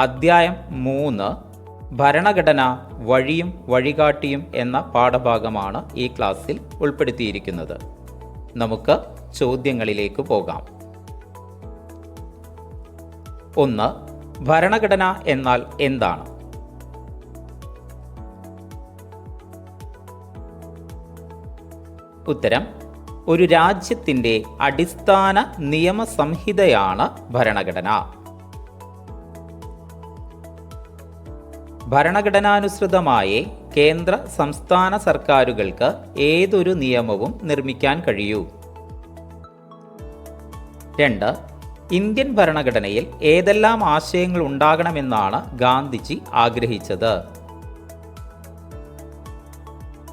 അദ്ധ്യായം മൂന്ന് ഭരണഘടന വഴിയും വഴികാട്ടിയും എന്ന പാഠഭാഗമാണ് ഈ ക്ലാസ്സിൽ ഉൾപ്പെടുത്തിയിരിക്കുന്നത്. നമുക്ക് ചോദ്യങ്ങളിലേക്ക് പോകാം. ഒന്ന് ഭരണഘടന എന്നാൽ എന്താണ്? ഉത്തരം ഒരു രാജ്യത്തിന്റെ അടിസ്ഥാന നിയമസംഹിതയാണ് ഭരണഘടന. ഭരണഘടനാനുസൃതമായി കേന്ദ്ര സംസ്ഥാന സർക്കാരുകൾക്ക് ഏതൊരു നിയമവും നിർമ്മിക്കാൻ കഴിയൂ? രണ്ട് ഇന്ത്യൻ ഭരണഘടനയിൽ ഏതെല്ലാം ആശയങ്ങൾ ഉണ്ടാകണമെന്നാണ് ഗാന്ധിജി ആഗ്രഹിച്ചത്?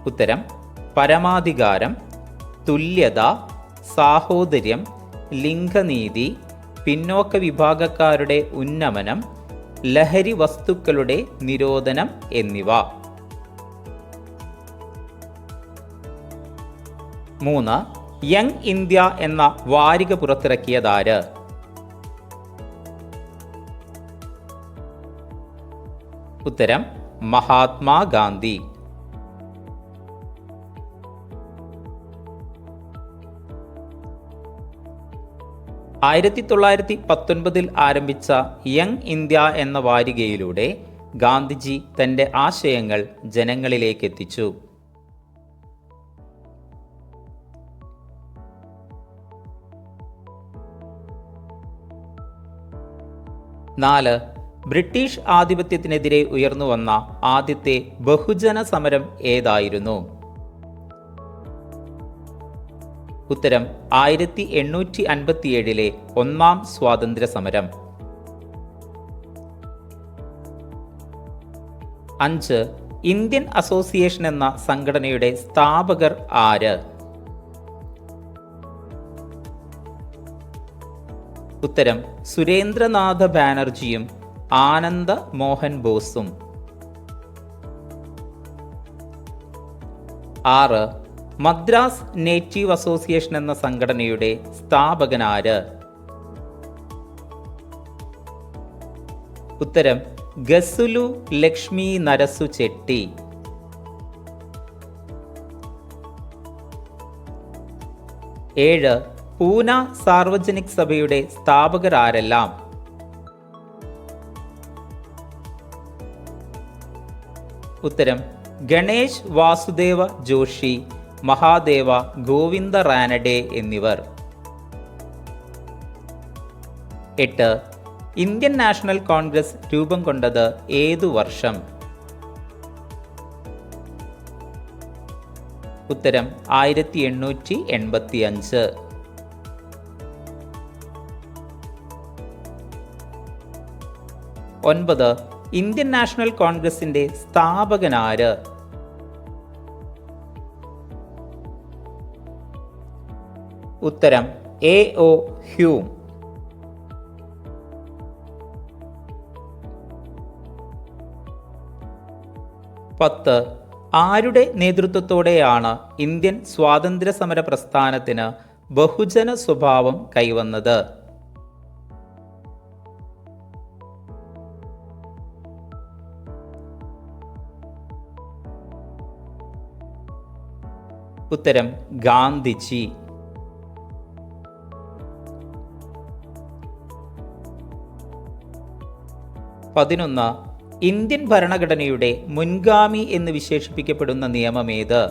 ഉത്തരം പരമാധികാരം തുല്യത സാഹോദര്യം ലിംഗനീതി പിന്നോക്ക വിഭാഗക്കാരുടെ ഉന്നമനം ലഹരി വസ്തുക്കളുടെ നിരോധനം എന്നിവ. മൂന്ന് യങ് ഇന്ത്യ എന്ന വാരിക പുറത്തിറക്കിയതാര്? ഉത്തരം മഹാത്മാഗാന്ധി. ആയിരത്തി തൊള്ളായിരത്തി പത്തൊൻപതിൽ ആരംഭിച്ച യങ് ഇന്ത്യ എന്ന വാരികയിലൂടെ ഗാന്ധിജി തന്റെ ആശയങ്ങൾ ജനങ്ങളിലേക്ക് എത്തിച്ചു നാല് ബ്രിട്ടീഷ് ആധിപത്യത്തിനെതിരെ ഉയർന്നുവന്ന ആദ്യത്തെ ബഹുജന സമരം ഏതായിരുന്നു? ഉത്തരം ആയിരത്തി എണ്ണൂറ്റി അൻപത്തിയേഴിലെ ഒന്നാം സ്വാതന്ത്ര്യ സമരം അഞ്ച് ഇന്ത്യൻ അസോസിയേഷൻ എന്ന സംഘടനയുടെ സ്ഥാപകർ ആര്? ഉത്തരം സുരേന്ദ്രനാഥ ബാനർജിയും ആനന്ദ മോഹൻ ബോസും. ആറ് മദ്രാസ് നേറ്റീവ് അസോസിയേഷൻ എന്ന സംഘടനയുടെ സ്ഥാപകനാര്? ഉത്തരം ഗസുലു ലക്ഷ്മി നരസു ചെട്ടി. ഏഴ് പൂന സാർവജനിക് സഭയുടെ സ്ഥാപകർ ആരെല്ലാം ഉത്തരം ഗണേശ് വാസുദേവ ജോഷി. മഹാദേവ ഗോവിന്ദ റാനഡെ എന്നിവർ. എട്ട്. ഇന്ത്യൻ നാഷണൽ കോൺഗ്രസ് രൂപം കൊണ്ടത് ഏതു വർഷം? ഉത്തരം ആയിരത്തി എണ്ണൂറ്റി എൺപത്തി അഞ്ച് ഒൻപത്. ഇന്ത്യൻ നാഷണൽ കോൺഗ്രസിന്റെ സ്ഥാപകനാര്? ഉത്തരം എ ഒ ഹ്യൂം പത്ത്. ആരുടെ നേതൃത്വത്തോടെയാണ് ഇന്ത്യൻ സ്വാതന്ത്ര്യ സമര പ്രസ്ഥാനത്തിന് ബഹുജന സ്വഭാവം കൈവന്നത്? ഉത്തരം ഗാന്ധിജി. പതിനൊന്ന് ഇന്ത്യൻ ഭരണഘടനയുടെ മുൻഗാമി എന്ന് വിശേഷിപ്പിക്കപ്പെടുന്ന നിയമമേത്?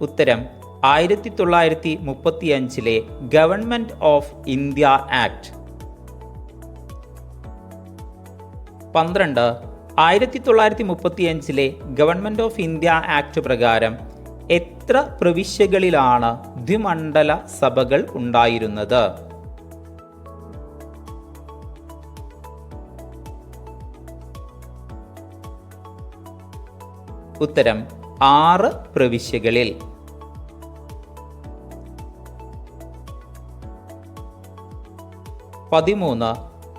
ഉത്തരം ആയിരത്തി തൊള്ളായിരത്തി മുപ്പത്തി അഞ്ചിലെ ഗവൺമെന്റ് ഓഫ് ഇന്ത്യ ആക്ട്. പന്ത്രണ്ട് ആയിരത്തി തൊള്ളായിരത്തി മുപ്പത്തി അഞ്ചിലെ ഗവൺമെന്റ് ഓഫ് ഇന്ത്യ ആക്ട് പ്രകാരം എത്ര പ്രവിശ്യകളിലാണ് ദ്വിമണ്ഡല സഭകൾ ഉണ്ടായിരുന്നത്? ഉത്തരം ആറ് പ്രവിശ്യകളിൽ. പതിമൂന്ന്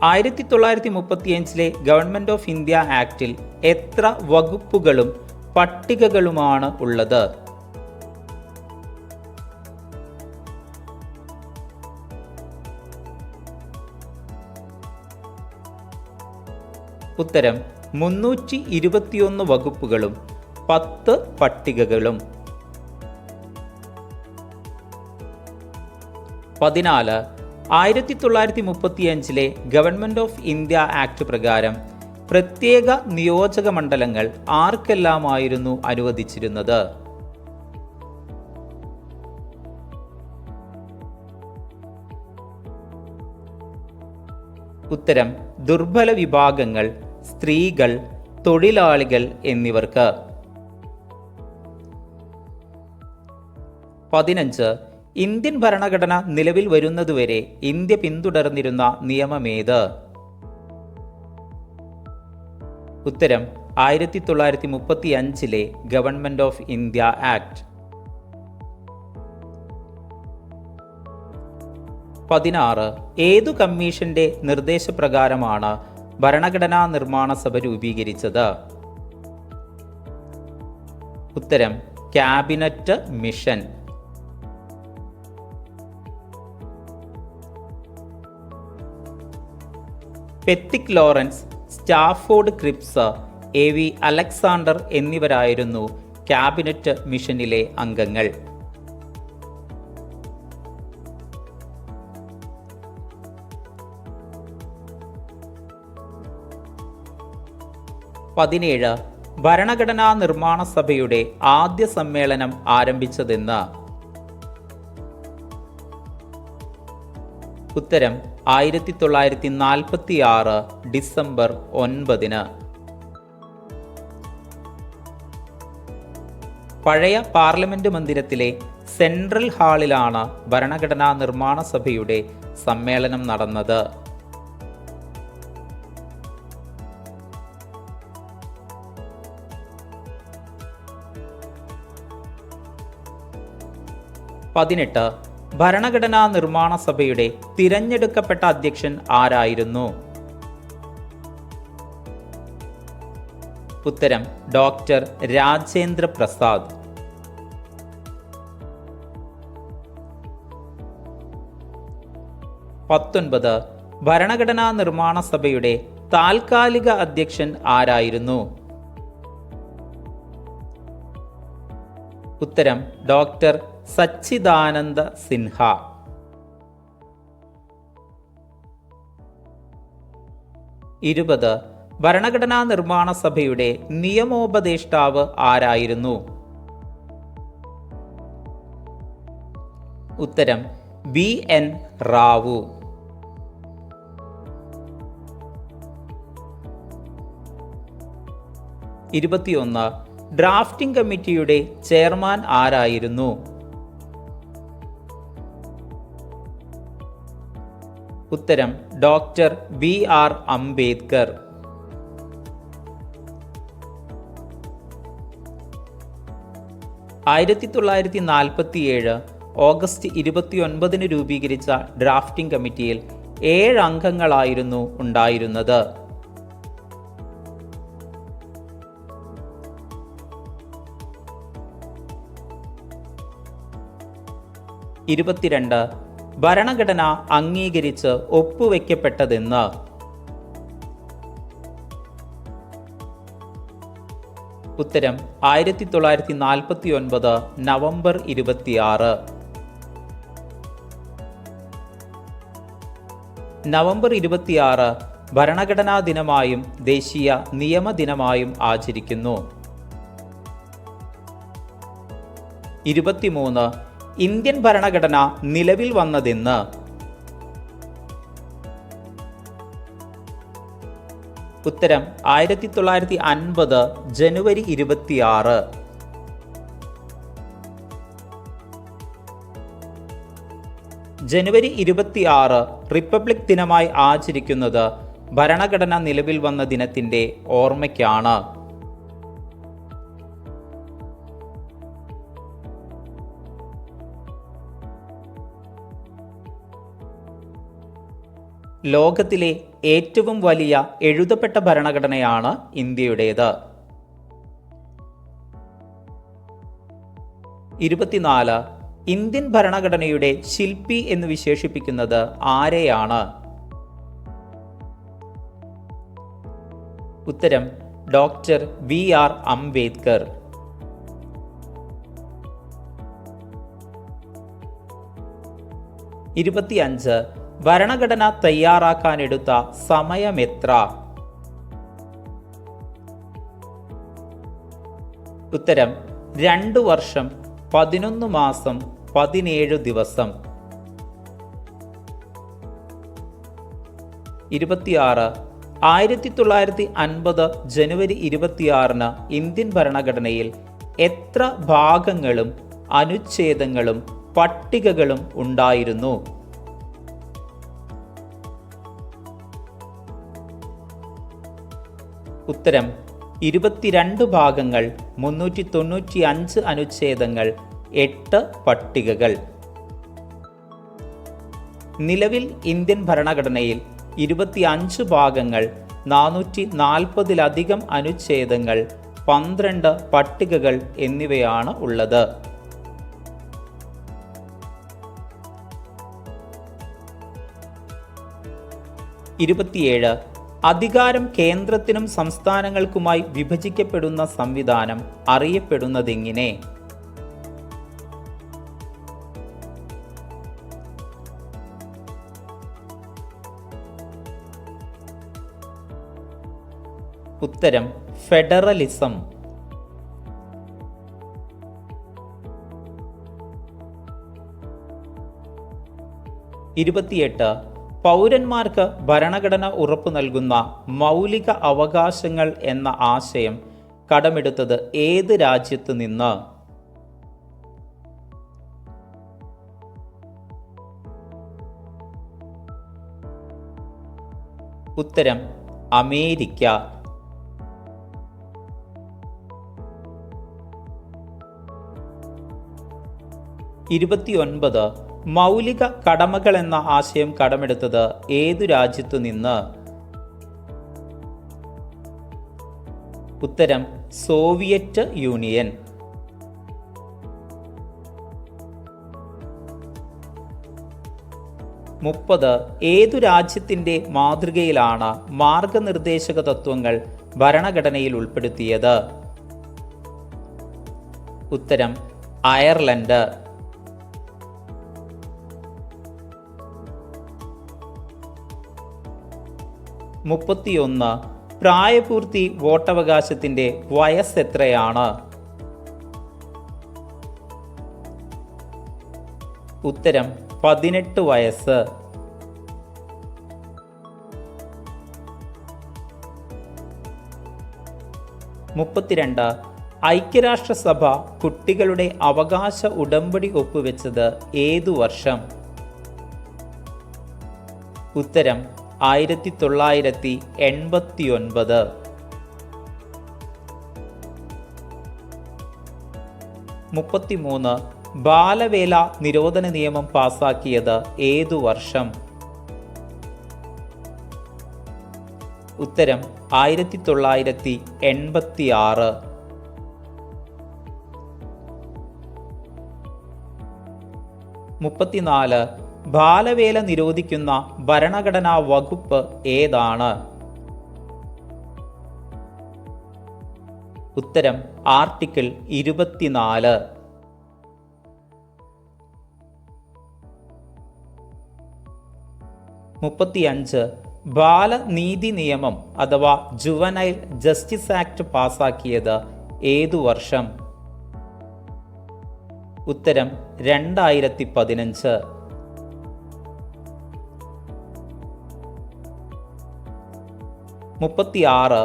ആയിരത്തി തൊള്ളായിരത്തി മുപ്പത്തിയഞ്ചിലെ ഗവൺമെന്റ് ഓഫ് ഇന്ത്യ ആക്റ്റിൽ എത്ര വകുപ്പുകളും പട്ടികകളുമാണ് ഉള്ളത്? ഉത്തരം മുന്നൂറ്റി ഇരുപത്തിയൊന്ന് വകുപ്പുകളും പത്ത് പട്ടികകളും. പതിനാല് ആയിരത്തി തൊള്ളായിരത്തി മുപ്പത്തിയഞ്ചിലെ ഗവൺമെന്റ് ഓഫ് ഇന്ത്യ ആക്ട് പ്രകാരം പ്രത്യേക നിയോജക മണ്ഡലങ്ങൾ ആർക്കെല്ലാമായിരുന്നു അനുവദിച്ചിരുന്നത്? ഉത്തരം ദുർബല വിഭാഗങ്ങൾ സ്ത്രീകൾ തൊഴിലാളികൾ എന്നിവർക്ക്. പതിനഞ്ച്. ഇന്ത്യൻ ഭരണഘടന നിലവിൽ വരുന്നതുവരെ ഇന്ത്യ പിന്തുടർന്നിരുന്ന നിയമമേത്? ഉത്തരം ആയിരത്തി തൊള്ളായിരത്തി മുപ്പത്തി അഞ്ചിലെ ഗവൺമെന്റ് ഓഫ് ഇന്ത്യ ആക്ട്. പതിനാറ്. ഏതു കമ്മീഷന്റെ നിർദ്ദേശപ്രകാരമാണ് ഭരണഘടനാ നിർമ്മാണ സഭ രൂപീകരിച്ചത്? ഉത്തരം cabinet mission. Pethick Lawrence Stafford Cripps A V Alexander എന്നിവരായിരുന്നു ക്യാബിനറ്റ് മിഷനിലെ അംഗങ്ങൾ. പതിനേഴ് ഭരണഘടനാ നിർമ്മാണ സഭയുടെ ആദ്യ സമ്മേളനം ആരംഭിച്ചതെന്ന് ഉത്തരം ആയിരത്തി തൊള്ളായിരത്തി നാൽപ്പത്തി ആറ് ഡിസംബർ ഒൻപതിന്. പഴയ പാർലമെന്റ് മന്ദിരത്തിലെ സെൻട്രൽ ഹാളിലാണ് ഭരണഘടനാ നിർമ്മാണ സഭയുടെ സമ്മേളനം നടന്നത്. പതിനെട്ട് ഭരണഘടനാ നിർമ്മാണ സഭയുടെ തിരഞ്ഞെടുക്കപ്പെട്ട അധ്യക്ഷൻ ആരായിരുന്നു? ഉത്തരം ഡോക്ടർ രാജേന്ദ്ര പ്രസാദ്. പത്തൊൻപത് ഭരണഘടനാ നിർമ്മാണ സഭയുടെ താൽക്കാലിക അധ്യക്ഷൻ ആരായിരുന്നു? ഉത്തരം ഡോക്ടർ സച്ചിദാനന്ദ സിൻഹ. ഇരുപത് ഭരണഘടനാ നിർമ്മാണ സഭയുടെ നിയമോപദേഷ്ടാവ് ആരായിരുന്നു? ഉത്തരം ബി എൻ. റാവു. ഇരുപത്തിയൊന്ന് ഡ്രാഫ്റ്റിംഗ് കമ്മിറ്റിയുടെ ചെയർമാൻ ആരായിരുന്നു? ഉത്തരം ഡോക്ടർ ബി ആർ അംബേദ്കർ. ആയിരത്തി തൊള്ളായിരത്തി നാൽപ്പത്തി ഏഴ് ഓഗസ്റ്റ് ഇരുപത്തിയൊൻപതിന് രൂപീകരിച്ച ഡ്രാഫ്റ്റിംഗ് കമ്മിറ്റിയിൽ ഏഴ് അംഗങ്ങളായിരുന്നു ഉണ്ടായിരുന്നത്. ഇരുപത്തിരണ്ട് ഭരണഘടന അംഗീകരിച്ച് ഒപ്പുവെക്കപ്പെട്ടതെന്ന്. ഉത്തരം ആയിരത്തി തൊള്ളായിരത്തി നാൽപ്പത്തി ഒൻപത് നവംബർ ഇരുപത്തിയാറ്. നവംബർ ഇരുപത്തിയാറ് ഭരണഘടനാ ദിനമായും ദേശീയ നിയമ ദിനമായും ആചരിക്കുന്നു. ഇരുപത്തിമൂന്ന് ഇന്ത്യൻ ഭരണഘടന നിലവിൽ വന്നതെന്ന്. ഉത്തരം ആയിരത്തി തൊള്ളായിരത്തി അൻപത് ജനുവരി ഇരുപത്തിയാറ്. ജനുവരി ഇരുപത്തിയാറ് റിപ്പബ്ലിക് ദിനമായി ആചരിക്കുന്നത് ഭരണഘടന നിലവിൽ വന്ന ദിനത്തിന്റെ ഓർമ്മയ്ക്കാണ്. ലോകത്തിലെ ഏറ്റവും വലിയ എഴുതപ്പെട്ട ഭരണഘടനയാണ് ഇന്ത്യയുടേത്. ഇരുപത്തിനാല് ഇന്ത്യൻ ഭരണഘടനയുടെ ശില്പി എന്ന് വിശേഷിപ്പിക്കുന്നത് ആരെയാണ്? ഉത്തരം ഡോക്ടർ വി ആർ അംബേദ്കർ. ഇരുപത്തിയഞ്ച് ഭരണഘടന തയ്യാറാക്കാനെടുത്ത സമയമെത്ര? ഉത്തരം രണ്ട് വർഷം പതിനൊന്ന് മാസം പതിനേഴ് ദിവസം. ഇരുപത്തിയാറ് ആയിരത്തി തൊള്ളായിരത്തി അൻപത് ജനുവരി ഇരുപത്തിയാറിന് ഇന്ത്യൻ ഭരണഘടനയിൽ എത്ര ഭാഗങ്ങളും അനുച്ഛേദങ്ങളും പട്ടികകളും ഉണ്ടായിരുന്നു? ഉത്തരം ഇരുപത്തിരണ്ട് ഭാഗങ്ങൾ മുന്നൂറ്റി തൊണ്ണൂറ്റി അഞ്ച് അനുച്ഛേദങ്ങൾ എട്ട് പട്ടികകൾ. നിലവിൽ ഇന്ത്യൻ ഭരണഘടനയിൽ ഇരുപത്തിയഞ്ച് ഭാഗങ്ങൾ നാനൂറ്റി നാൽപ്പതിലധികം അനുച്ഛേദങ്ങൾ പന്ത്രണ്ട് പട്ടികകൾ എന്നിവയാണ് ഉള്ളത്. ഇരുപത്തിയേഴ് അധികാരം കേന്ദ്രത്തിനും സംസ്ഥാനങ്ങൾക്കുമായി വിഭജിക്കപ്പെടുന്ന സംവിധാനം അറിയപ്പെടുന്നതെങ്ങനെ? ഉത്തരം ഫെഡറലിസം. ഇരുപത്തിയെട്ട് പൗരന്മാർക്ക് ഭരണഘടന ഉറപ്പ് നൽകുന്ന മൗലിക അവകാശങ്ങൾ എന്ന ആശയം കടമെടുത്തത് ഏത് രാജ്യത്ത് നിന്ന്? ഉത്തരം അമേരിക്ക. ഇരുപത്തിയൊൻപത് മൗലിക കടമകൾ എന്ന ആശയം കടമെടുത്തത് ഏതു രാജ്യത്തു നിന്ന്? ഉത്തരം സോവിയറ്റ് യൂണിയൻ. മുപ്പത് ഏതു രാജ്യത്തിന്റെ മാതൃകയിലാണ് മാർഗനിർദ്ദേശക തത്വങ്ങൾ ഭരണഘടനയിൽ ഉൾപ്പെടുത്തിയത്? ഉത്തരം അയർലൻഡ്. മുപ്പത്തിയൊന്ന് പ്രായപൂർത്തി വോട്ടവകാശത്തിന്റെ വയസ്സ് എത്രയാണ് ഉത്തരം പതിനെട്ട് വയസ്സ്. മുപ്പത്തിരണ്ട് ഐക്യരാഷ്ട്രസഭ കുട്ടികളുടെ അവകാശ ഉടമ്പടി ഒപ്പുവെച്ചത് ഏതു വർഷം? ഉത്തരം ആയിരത്തി തൊള്ളായിരത്തി എൺപത്തി ഒൻപത് മുപ്പത്തിമൂന്ന്. ബാലവേല നിരോധന നിയമം പാസാക്കിയത് ഏതു വർഷം? ഉത്തരം ആയിരത്തി തൊള്ളായിരത്തി എൺപത്തി ആറ് മുപ്പത്തിനാല്. ബാലവേല നിരോധിക്കുന്ന ഭരണഘടനാ വകുപ്പ് ഏതാണ്? ഉത്തരം ആർട്ടിക്കിൾ ഇരുപത്തിനാല്. മുപ്പത്തിയഞ്ച് ബാലനീതി നിയമം അഥവാ ജുവനൈൽ ജസ്റ്റിസ് ആക്ട് പാസാക്കിയത് ഏതു വർഷം? ഉത്തരം രണ്ടായിരത്തി പതിനഞ്ച് മുപ്പത്തിയാറ്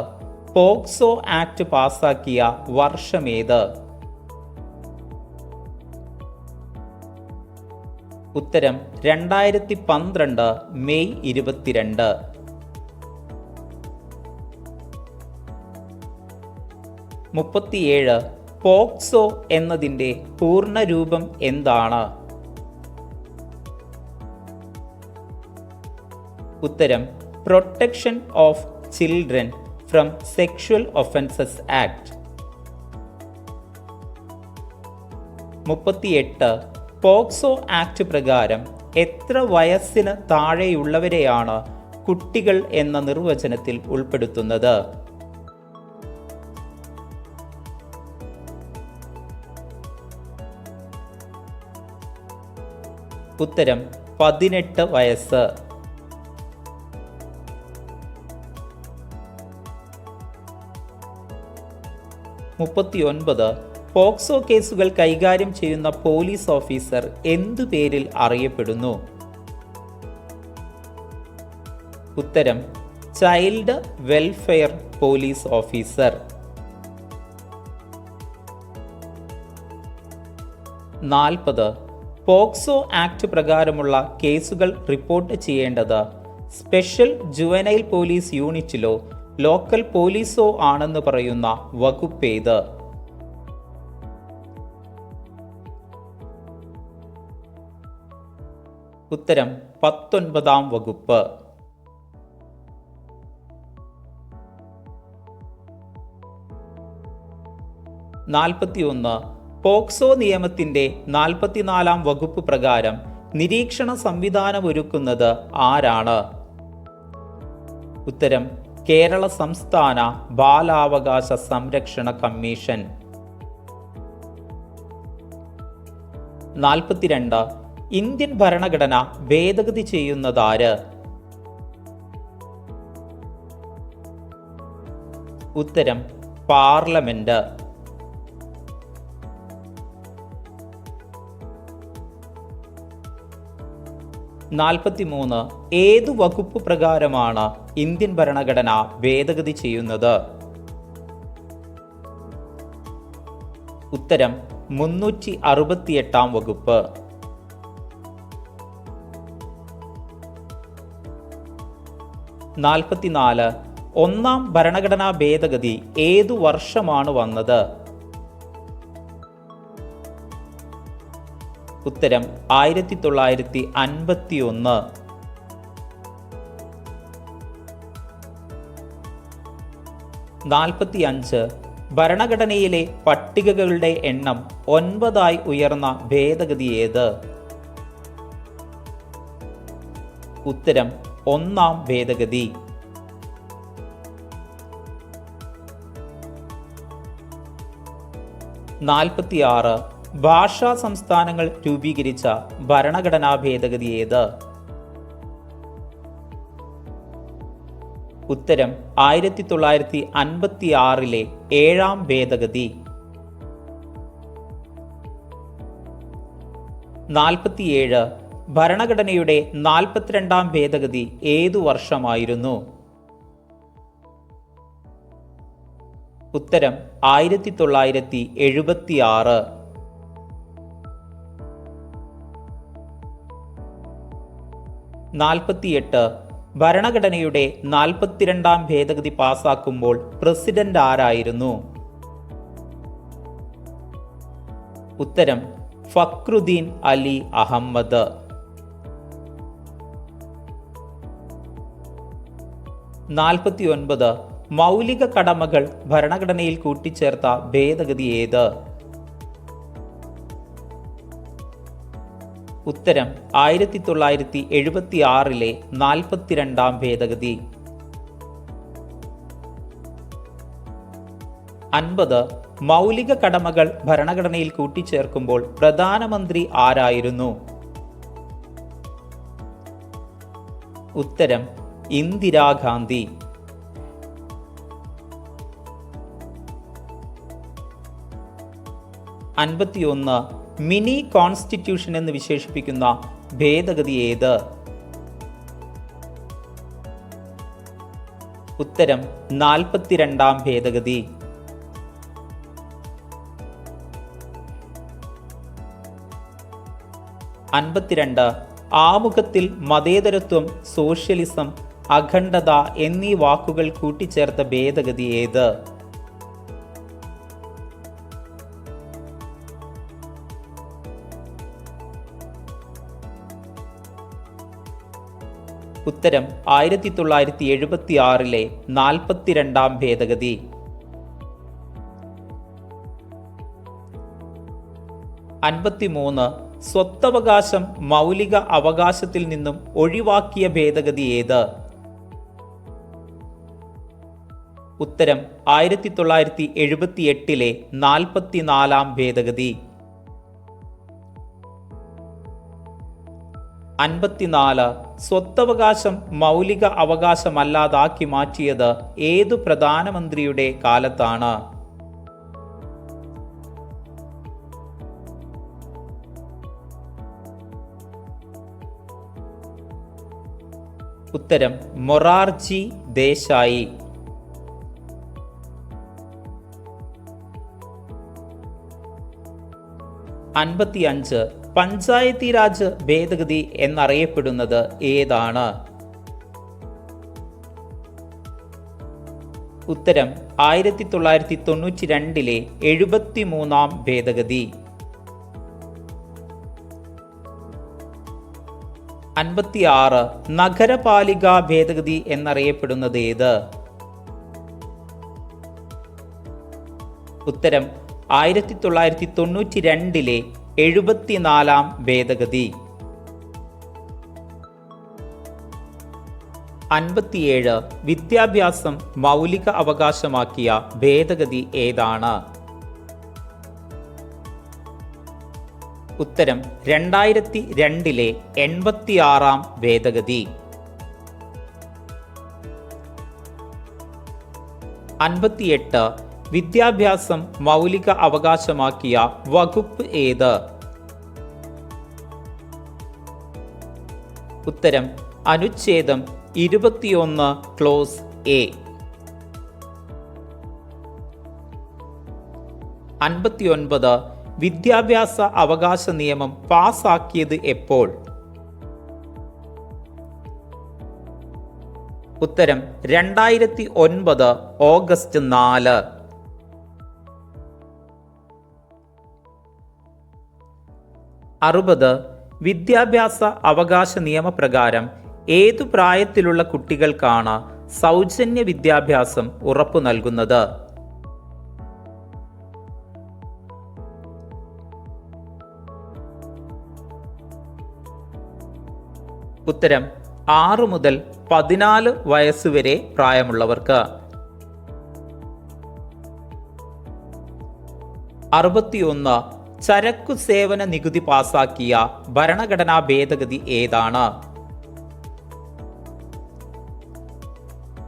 പോക്സോ ആക്ട് പാസാക്കിയ വർഷമേത്? ഉത്തരം രണ്ടായിരത്തി പന്ത്രണ്ട് മെയ് ഇരുപത്തിരണ്ട്. മുപ്പത്തിയേഴ് പോക്സോ എന്നതിന്റെ പൂർണരൂപം എന്താണ്? ഉത്തരം protection of children from sexual offences act മുപ്പത്തിയെട്ട് പോക്സോ ആക്ട് പ്രകാരം എത്ര വയസ്സിന് താഴെയുള്ളവരെയാണ് കുട്ടികൾ എന്ന നിർവചനത്തിൽ ഉൾപ്പെടുത്തുന്നത്? ഉത്തരം പതിനെട്ട് വയസ്സ്. മുപ്പത്തിയൊൻപത് പോക്സോ കേസുകൾ കൈകാര്യം ചെയ്യുന്ന പോലീസ് ഓഫീസർ എന്തു പേരിൽ അറിയപ്പെടുന്നു? ഉത്തരം ചൈൽഡ് വെൽഫെയർ പോലീസ് ഓഫീസർ. നാൽപ്പത് പോക്സോ ആക്ട് പ്രകാരമുള്ള കേസുകൾ റിപ്പോർട്ട് ചെയ്യേണ്ടത് സ്പെഷ്യൽ ജുവനൈൽ പോലീസ് യൂണിറ്റിലോ ലോക്കൽ പോലീസോ ആണെന്ന് പറയുന്ന വകുപ്പേത് ഉത്തരം പത്തൊൻപതാം വകുപ്പ്. നാൽപ്പത്തിയൊന്ന് പോക്സോ നിയമത്തിന്റെ നാൽപ്പത്തിനാലാം വകുപ്പ് പ്രകാരം നിരീക്ഷണ സംവിധാനമൊരുക്കുന്നത് ആരാണ്? ഉത്തരം കേരള സംസ്ഥാന ബാലാവകാശ സംരക്ഷണ കമ്മീഷൻ. നാൽപ്പത്തിരണ്ട്. ഇന്ത്യൻ ഭരണഘടന ഭേദഗതി ചെയ്യുന്നതാര്? ഉത്തരം പാർലമെന്റ്. നാൽപ്പത്തിമൂന്ന് ഏതു വകുപ്പ് പ്രകാരമാണ് ഇന്ത്യൻ ഭരണഘടന ഭേദഗതി ചെയ്യുന്നത്? ഉത്തരം മുന്നൂറ്റി അറുപത്തിയെട്ടാം വകുപ്പ്. നാൽപ്പത്തിനാല് ഒന്നാം ഭരണഘടനാ ഭേദഗതി ഏതു വർഷമാണ് വന്നത്? ഉത്തരം ആയിരത്തി തൊള്ളായിരത്തി അൻപത്തി ഒന്ന് നാൽപ്പത്തി അഞ്ച് ഭരണഘടനയിലെ പട്ടികകളുടെ എണ്ണം ഒൻപതായി ഉയർന്ന ഭേദഗതി ഏത്? ഉത്തരം ഒന്നാം ഭേദഗതി. നാൽപ്പത്തിയാറ്. ഭാഷാ സംസ്ഥാനങ്ങൾ രൂപീകരിച്ച ഭരണഘടനാ ഭേദഗതി ഏത്? ഉത്തരം ആയിരത്തി തൊള്ളായിരത്തി അൻപത്തി ആറിലെ ഏഴാം ഭേദഗതി. നാൽപ്പത്തിയേഴ് ഭരണഘടനയുടെ നാൽപ്പത്തിരണ്ടാം ഭേദഗതി ഏതു വർഷമായിരുന്നു? ഉത്തരം ആയിരത്തി തൊള്ളായിരത്തി എഴുപത്തി ആറ് നാൽപ്പത്തിയെട്ട് ഭരണഘടനയുടെ നാൽപ്പത്തിരണ്ടാം ഭേദഗതി പാസാക്കുമ്പോൾ പ്രസിഡന്റ് ആരായിരുന്നു? ഉത്തരം ഫക്രുദ്ദീൻ അലി അഹമ്മദ്. നാൽപ്പത്തിയൊൻപത് മൗലിക കടമകൾ ഭരണഘടനയിൽ കൂട്ടിച്ചേർത്ത ഭേദഗതി ഏത്? ഉത്തരം ആയിരത്തി തൊള്ളായിരത്തി എഴുപത്തി ആറിലെ നാൽപ്പത്തിരണ്ടാം ഭേദഗതി. അൻപത്. മൗലിക കടമകൾ ഭരണഘടനയിൽ കൂട്ടിച്ചേർക്കുമ്പോൾ പ്രധാനമന്ത്രി ആരായിരുന്നു? ഉത്തരം ഇന്ദിരാഗാന്ധി. അൻപത്തിയൊന്ന്. മിനി കോൺസ്റ്റിറ്റ്യൂഷൻ എന്ന് വിശേഷിപ്പിക്കുന്ന ഭേദഗതി ഏത്? ഉത്തരം നാൽപ്പത്തിരണ്ടാം ഭേദഗതി. അൻപത്തിരണ്ട് ആമുഖത്തിൽ മതേതരത്വം സോഷ്യലിസം അഖണ്ഡത എന്നീ വാക്കുകൾ കൂട്ടിച്ചേർത്ത ഭേദഗതി ഏത്? ഉത്തരം ആയിരത്തി തൊള്ളായിരത്തി എഴുപത്തി ആറിലെ നാൽപ്പത്തിരണ്ടാം ഭേദഗതി. അൻപത്തിമൂന്ന് സ്വത്തവകാശം മൗലിക അവകാശത്തിൽ നിന്നും ഒഴിവാക്കിയ ഭേദഗതി ഏത്? ഉത്തരം ആയിരത്തി തൊള്ളായിരത്തി എഴുപത്തി എട്ടിലെ നാൽപ്പത്തിനാലാം ഭേദഗതി. അൻപത്തിനാല് സ്വത്തവകാശം മൗലിക അവകാശമല്ലാതാക്കി മാറ്റിയത് ഏതു പ്രധാനമന്ത്രിയുടെ കാലത്താണ്? ഉത്തരം മൊറാർജി ദേശായി. അൻപത്തിയഞ്ച് പഞ്ചായത്തി രാജ് ഭേദഗതി എന്നറിയപ്പെടുന്നത് ഏതാണ്? ഉത്തരം ആയിരത്തി തൊള്ളായിരത്തി തൊണ്ണൂറ്റി രണ്ടിലെ എഴുപത്തി മൂന്നാം ഭേദഗതി. അൻപത്തിയാറ് നഗരപാലിക ഭേദഗതി എന്നറിയപ്പെടുന്നത് ഏത്? ഉത്തരം ആയിരത്തി തൊള്ളായിരത്തി തൊണ്ണൂറ്റി രണ്ടിലെ എഴുപത്തിനാലാം ഭേദഗതി അൻപത്തിയേഴ് വിദ്യാഭ്യാസം മൗലിക അവകാശമാക്കിയ ഭേദഗതി ഏതാണ്? ഉത്തരം രണ്ടായിരത്തി രണ്ടിലെ എൺപത്തിയാറാം ഭേദഗതി അൻപത്തിയെട്ട് വിദ്യാഭ്യാസം മൗലിക അവകാശമാക്കിയ വകുപ്പ് ഏത്? ഉത്തരം അനുച്ഛേദം ഇരുപത്തിയൊന്ന് ക്ലോസ് എ. അൻപത്തിയൊൻപത് വിദ്യാഭ്യാസ അവകാശ നിയമം പാസാക്കിയത് എപ്പോൾ? ഉത്തരം രണ്ടായിരത്തി ഒൻപത് ഓഗസ്റ്റ് നാല്. അറുപത് വിദ്യാഭ്യാസ അവകാശ നിയമപ്രകാരം ഏതു പ്രായത്തിലുള്ള കുട്ടികൾക്കാണ് സൗജന്യ വിദ്യാഭ്യാസം ഉറപ്പു നൽകുന്നത്? ഉത്തരം ആറ് മുതൽ പതിനാല് വയസ്സുവരെ പ്രായമുള്ളവർക്ക്. അറുപത്തിയൊന്ന് ചരക്കു സേവന നികുതി പാസാക്കിയ ഭരണഘടനാ ഭേദഗതി ഏതാണ്?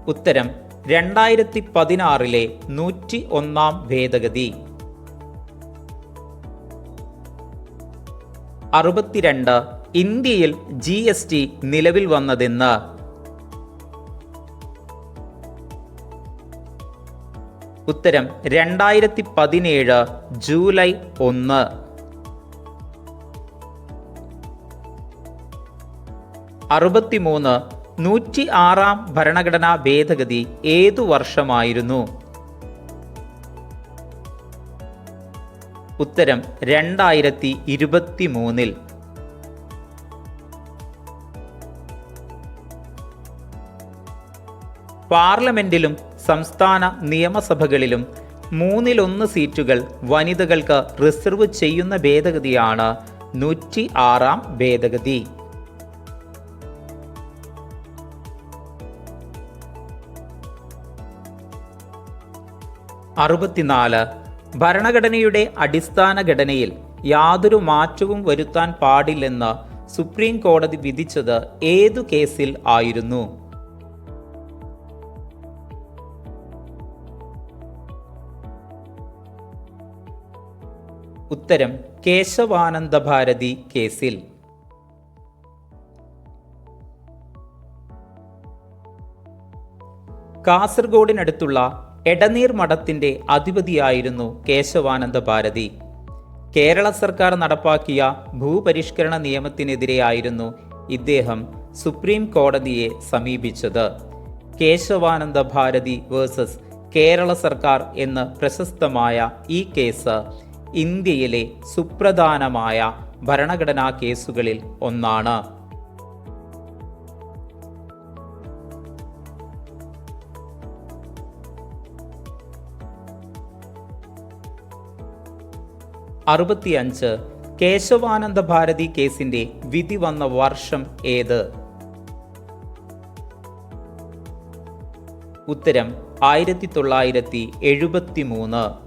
ഉത്തരം രണ്ടായിരത്തി പതിനാറിലെ നൂറ്റി ഒന്നാം ഭേദഗതി. അറുപത്തിരണ്ട് ഇന്ത്യയിൽ ജി എസ് ടി നിലവിൽ വന്നതെന്ന്. ഉത്തരം രണ്ടായിരത്തി പതിനേഴ് ജൂലൈ ഒന്ന്. അറുപത്തിമൂന്ന് നൂറ്റി ആറാം ഭരണഘടനാ ഭേദഗതി ഏതു വർഷമായിരുന്നു? ഉത്തരം രണ്ടായിരത്തി ഇരുപത്തി മൂന്നിൽ പാർലമെന്റിലും സംസ്ഥാന നിയമസഭകളിലും മൂന്നിലൊന്ന് സീറ്റുകൾ വനിതകൾക്ക് റിസർവ് ചെയ്യുന്ന ഭേദഗതിയാണ് നൂറ്റി ആറാം ഭേദഗതി. അറുപത്തിനാല് ഭരണഘടനയുടെ അടിസ്ഥാന ഘടനയിൽ യാതൊരു മാറ്റവും വരുത്താൻ പാടില്ലെന്ന് സുപ്രീം കോടതി വിധിച്ചത് ഏതു കേസിൽ ആയിരുന്നു? ഉത്തരം കേശവാനന്ദ ഭാരതി കേസിൽ. കാസർഗോഡിനടുത്തുള്ള എടനീർ മഠത്തിന്റെ അധിപതിയായിരുന്നു കേശവാനന്ദ ഭാരതി കേരള സർക്കാർ നടപ്പാക്കിയ ഭൂപരിഷ്കരണ നിയമത്തിനെതിരെയായിരുന്നു ഇദ്ദേഹം സുപ്രീം കോടതിയെ സമീപിച്ചത്. കേശവാനന്ദ ഭാരതി വേഴ്സസ് കേരള സർക്കാർ എന്ന് പ്രശസ്തമായ ഈ കേസ് ഇന്ത്യയിലെ സുപ്രധാനമായ ഭരണഘടനാ കേസുകളിൽ ഒന്നാണ്. അറുപത്തിയഞ്ച് കേശവാനന്ദ ഭാരതി കേസിന്റെ വിധി വന്ന വർഷം ഏത്? ഉത്തരം ആയിരത്തി തൊള്ളായിരത്തി എഴുപത്തി മൂന്ന്